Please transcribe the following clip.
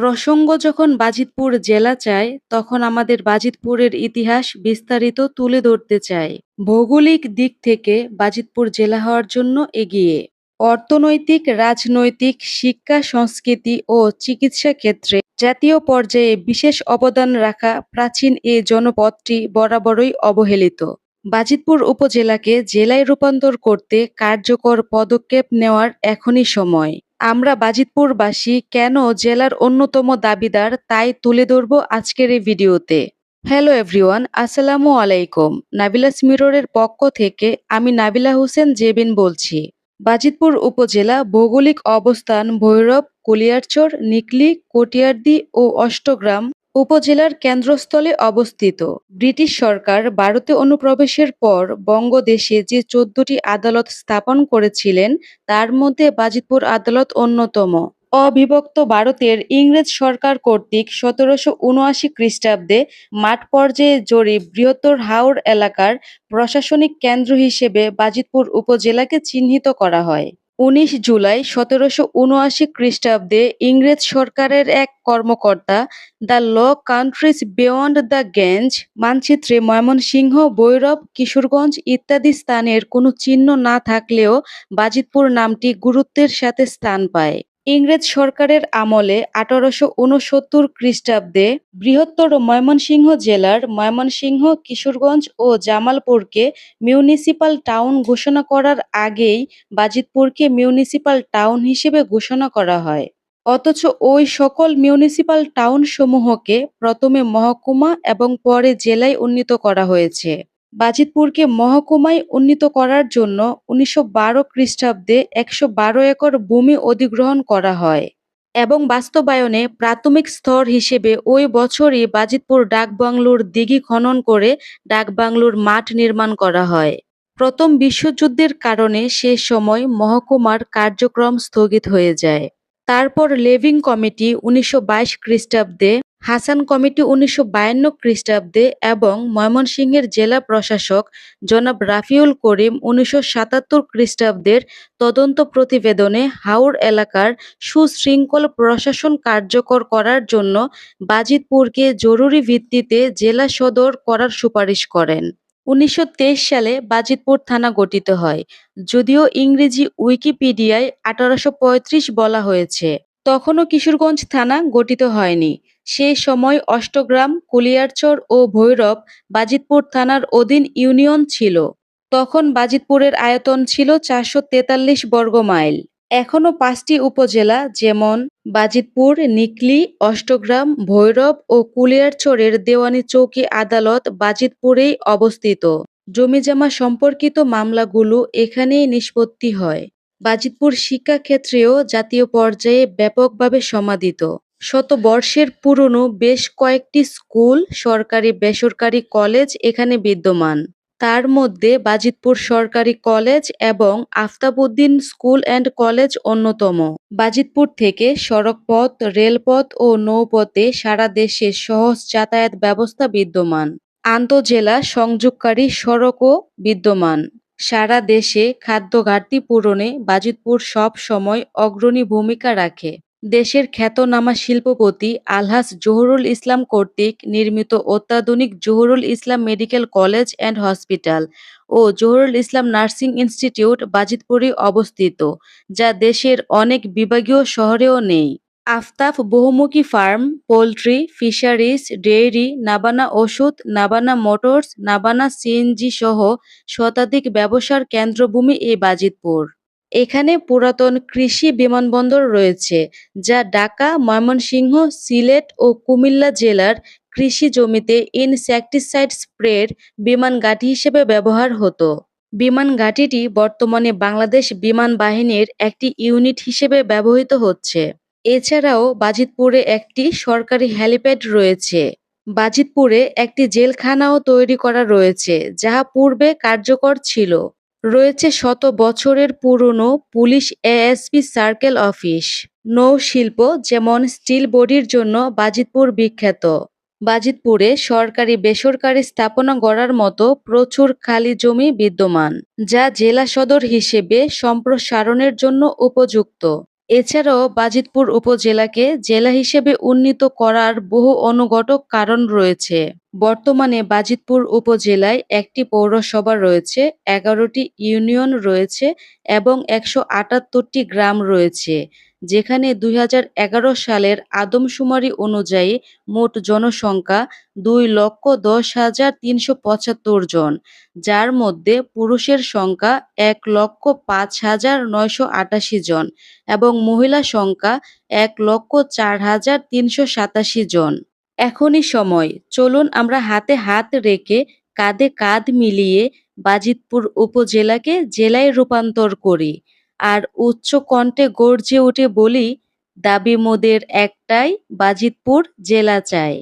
প্রসঙ্গ যখন বাজিতপুর জেলা চায়, তখন আমাদের বাজিতপুরের ইতিহাস বিস্তারিত তুলে ধরতে চাই ভৌগোলিক দিক থেকে বাজিতপুর জেলা হওয়ার জন্য এগিয়ে। অর্থনৈতিক, রাজনৈতিক, শিক্ষা, সংস্কৃতি ও চিকিৎসা ক্ষেত্রে জাতীয় পর্যায়ে বিশেষ অবদান রাখা প্রাচীন এ জনপদটি বরাবরই অবহেলিত। বাজিতপুর উপজেলাকে জেলায় রূপান্তর করতে কার্যকর পদক্ষেপ নেওয়ার এখনই সময়। আমরা বাজিতপুরবাসী কেন জেলার অন্যতম দাবিদার তাই তুলে ধরব আজকের এই ভিডিওতে। হ্যালো এভরিওয়ান আসসালামু আলাইকুম। নাবিলাস মিররের পক্ষ থেকে আমি নাবিলা হোসেন জেবিন বলছি। বাজিতপুর উপজেলা ভৌগোলিক অবস্থান ভৈরব, কুলিয়ারচর, নিকলি, কটিয়ারদি ও অষ্টগ্রাম উপজেলার কেন্দ্রস্থলে অবস্থিত। ব্রিটিশ সরকার ভারতে অনুপ্রবেশের পর বঙ্গদেশে যে চোদ্দটি আদালত স্থাপন করেছিলেন, তার মধ্যে বাজিতপুর আদালত অন্যতম। অবিভক্ত ভারতের ইংরেজ সরকার কর্তৃক সতেরোশো উনআশি খ্রিস্টাব্দে মাঠ পর্যায়ে জরিপ বৃহত্তর হাওর এলাকার প্রশাসনিক কেন্দ্র হিসেবে বাজিতপুর উপজেলাকে চিহ্নিত করা হয়। উনিশ জুলাই সতেরোশো উনআশি খ্রিস্টাব্দে ইংরেজ সরকারের এক কর্মকর্তা, the law countries beyond the গেঞ্জ মানচিত্রে ময়মনসিংহ, ভৈরব, কিশোরগঞ্জ ইত্যাদি স্থানের কোনো চিহ্ন না থাকলেও বাজিতপুর নামটি গুরুত্বের সাথে স্থান পায়। ইংরেজ সরকারের আমলে আঠারোশো উনসত্তর খ্রিস্টাব্দে বৃহত্তর ময়মনসিংহ জেলার ময়মনসিংহ, কিশোরগঞ্জ ও জামালপুরকে মিউনিসিপাল টাউন ঘোষণা করার আগেই বাজিতপুরকে মিউনিসিপাল টাউন হিসেবে ঘোষণা করা হয়। অথচ ওই সকল মিউনিসিপাল টাউন সমূহকে প্রথমে মহকুমা এবং পরে জেলায় উন্নীত করা হয়েছে। বাজিতপুরকে মহকুমায় উন্নীত করার জন্য উনিশশো বারো খ্রিস্টাব্দে একশো বারো একর ভূমি অধিগ্রহণ করা হয় এবং বাস্তবায়নে প্রাথমিক স্তর হিসেবে ওই বছরই বাজিতপুর ডাকবাংলোর দিঘি খনন করে ডাকবাংলোর মাঠ নির্মাণ করা হয়। প্রথম বিশ্বযুদ্ধের কারণে সে সময় মহকুমার কার্যক্রম স্থগিত হয়ে যায়। তারপর লেভিং কমিটি উনিশশো বাইশ খ্রিস্টাব্দে হাসান কমিটি উনিশশো বায়ান্ন খ্রিস্টাব্দে এবং ময়মনসিংহের জেলা প্রশাসক জনাব রাফিউল করিম উনিশশো সাতাত্তর খ্রিস্টাব্দের তদন্ত প্রতিবেদনে হাওর এলাকার সুশৃঙ্খল প্রশাসন কার্যকর করার জন্য বাজিতপুরকে জরুরি ভিত্তিতে জেলা সদর করার সুপারিশ করেন। উনিশশো তেইশ সালে বাজিতপুর থানা গঠিত হয়, যদিও ইংরেজি উইকিপিডিয়ায় আঠারোশো পঁয়ত্রিশ বলা হয়েছে। তখনও কিশোরগঞ্জ থানা গঠিত হয়নি। সেই সময় অষ্টগ্রাম, কুলিয়ারচর ও ভৈরব বাজিতপুর থানার অধীন ইউনিয়ন ছিল। তখন বাজিতপুরের আয়তন ছিল চারশো তেতাল্লিশ বর্গ মাইল। এখনও পাঁচটি উপজেলা যেমন বাজিতপুর, নিকলি, অষ্টগ্রাম, ভৈরব ও কুলিয়ারচরের দেওয়ানি চৌকি আদালত বাজিতপুরেই অবস্থিত। জমিজমা সম্পর্কিত মামলাগুলো এখানেই নিষ্পত্তি হয়। বাজিতপুর শিক্ষাক্ষেত্রেও জাতীয় পর্যায়ে ব্যাপকভাবে সমাদিত। শতবর্ষের পুরনো বেশ কয়েকটি স্কুল, সরকারি বেসরকারি কলেজ এখানে বিদ্যমান। তার মধ্যে বাজিতপুর সরকারি কলেজ এবং আফতাবউদ্দিন স্কুল অ্যান্ড কলেজ অন্যতম। বাজিতপুর থেকে সড়কপথ, রেলপথ ও নৌপথে সারা দেশে সহজ যাতায়াত ব্যবস্থা বিদ্যমান। আন্তজেলা সংযোগকারী সড়কও বিদ্যমান। সারা দেশে খাদ্য ঘাটতি পূরণে বাজিতপুর সব সময় অগ্রণী ভূমিকা রাখে। দেশের খ্যাতনামা শিল্পপতি আলহাস জহুরুল ইসলাম কর্তৃক নির্মিত অত্যাধুনিক Zahurul Islam medical college and hospital O Zahurul Islam nursing institute বাজিতপুরে অবস্থিত, যা দেশের অনেক বিভাগীয় শহরেও নেই। আফতাব বহুমুখী farm, poultry, fisheries, dairy, Nabana ওষুধ, নাবানা মোটরস, নাবানা সিএনজি সহ শতাধিক ব্যবসার কেন্দ্রভূমি এই বাজিতপুর। এখানে পুরাতন কৃষি বিমানবন্দর রয়েছে, যা ঢাকা, ময়মনসিংহ, সিলেট ও কুমিল্লা জেলার কৃষি জমিতে ইনসেকটিসাইড স্প্রের বিমান ঘাঁটি হিসেবে ব্যবহার হতো। বিমান ঘাঁটিটি বর্তমানে বাংলাদেশ বিমান বাহিনীর একটি ইউনিট হিসেবে ব্যবহৃত হচ্ছে। এছাড়াও বাজিতপুরে একটি সরকারি হ্যালিপ্যাড রয়েছে। বাজিতপুরে একটি জেলখানাও তৈরি করা রয়েছে, যাহা পূর্বে কার্যকর ছিল। রয়েছে শত বছরের পুরনো পুলিশ এএসপি সার্কেল অফিস, নৌশিল্প যেমন স্টিল বডির জন্য বাজিতপুর বিখ্যাত। বাজিতপুরে সরকারি বেসরকারি স্থাপনা গড়ার মতো প্রচুর খালি জমি বিদ্যমান, যা জেলা সদর হিসেবে সম্প্রসারণের জন্য উপযুক্ত। এছাড়াও বাজিতপুর উপজেলাকে জেলা হিসেবে উন্নীত করার বহু অনুঘটক কারণ রয়েছে। বর্তমানে বাজিতপুর উপজেলায় একটি পৌরসভা রয়েছে, এগারোটি ইউনিয়ন রয়েছে এবং একশো আটাত্তরটি গ্রাম রয়েছে। যেখানে দুই হাজার এগারো সালের আদমশুমারি অনুযায়ী মোট জনসংখ্যা দুই লক্ষ দশ হাজার তিনশো পঁচাত্তর জন, যার মধ্যে পুরুষের সংখ্যা এক লক্ষ পাঁচ হাজার নয়শো আটাশি জন এবং মহিলা সংখ্যা এক লক্ষ চার হাজার তিনশো সাতাশি জন। এখনই সময়, চলুন আমরা হাতে হাত রেখে কাঁধে কাঁধ মিলিয়ে বাজিতপুর উপজেলাকে জেলায় রূপান্তর করি। আর উচ্চ কণ্ঠে গর্জে উঠে বলি দাবি মোদের একটাই বাজিতপুর জেলা চাই।